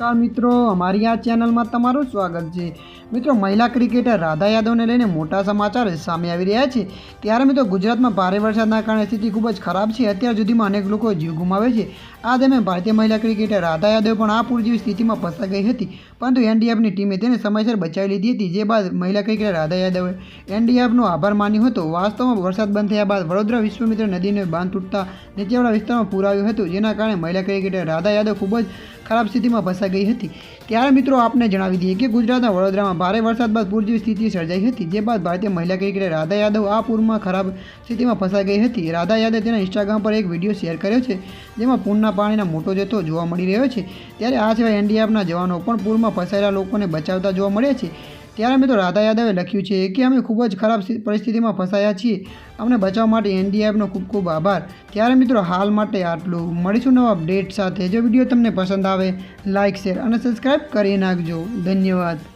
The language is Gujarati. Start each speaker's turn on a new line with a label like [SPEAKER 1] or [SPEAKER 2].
[SPEAKER 1] નમસ્કાર મિત્રો, અમારી આ ચેનલમાં તમારું સ્વાગત છે. મિત્રો, મહિલા ક્રિકેટર રાધા યાદવને લઈને મોટા સમાચાર સામે આવી રહ્યા છે. ત્યારે મિત્રો, ગુજરાતમાં ભારે વરસાદના કારણે સ્થિતિ ખૂબ જ ખરાબ છે. અત્યાર સુધીમાં અનેક લોકો જીવ ગુમાવે છે. આ દરમિયાન ભારતીય મહિલા ક્રિકેટર રાધા યાદવ પણ આ પૂર સ્થિતિમાં ફસાઈ ગઈ હતી. પરંતુ એનડીએફની ટીમે તેને સમયસર બચાવી લીધી હતી. જે બાદ મહિલા ક્રિકેટર રાધા યાદવે એનડીએફનો આભાર માન્યો હતો. વાસ્તવમાં વરસાદ બંધ થયા બાદ વડોદરા વિશ્વમિત્ર નદીને બાંધ તૂટતા નીચેવાળા વિસ્તારમાં પૂર આવ્યું હતું. જેના કારણે મહિલા ક્રિકેટર રાધા યાદવ ખૂબ જ ખરાબ સ્થિતિમાં ફસાઈ ગઈ હતી. ત્યારે મિત્રો આપને જણાવી દઈએ કે ગુજરાતના વડોદરામાં ભારે વરસાદ બાદ પૂર જેવી સ્થિતિ સર્જાઈ હતી. જે બાદ ભારતીય મહિલા ક્રિકેટર રાધા યાદવ આ પૂરમાં ખરાબ સ્થિતિમાં ફસાઈ ગઈ હતી. રાધા યાદવે તેના ઇન્સ્ટાગ્રામ પર એક વીડિયો શેર કર્યો છે, જેમાં પૂરના પાણીના મોટો જથ્થો જોવા મળી રહ્યો છે. ત્યારે આ સિવાય એનડીઆરએફના જવાનો પણ પૂરમાં ફસાયેલા લોકોને બચાવતા જોવા મળ્યા છે. ત્યારે મિત્રો રાધા યાદવે લખ્યું છે કે અમે ખૂબ જ ખરાબ પરિસ્થિતિમાં ફસાયા છીએ. અમને બચાવવા માટે એનડીએફનો ખૂબ ખૂબ આભાર. ત્યારે મિત્રો હાલ માટે આટલું. મળીશું નવા અપડેટ સાથે. જો વીડિયો તમને પસંદ આવે લાઇક શેર અને સબસ્ક્રાઈબ કરી નાખજો. ધન્યવાદ.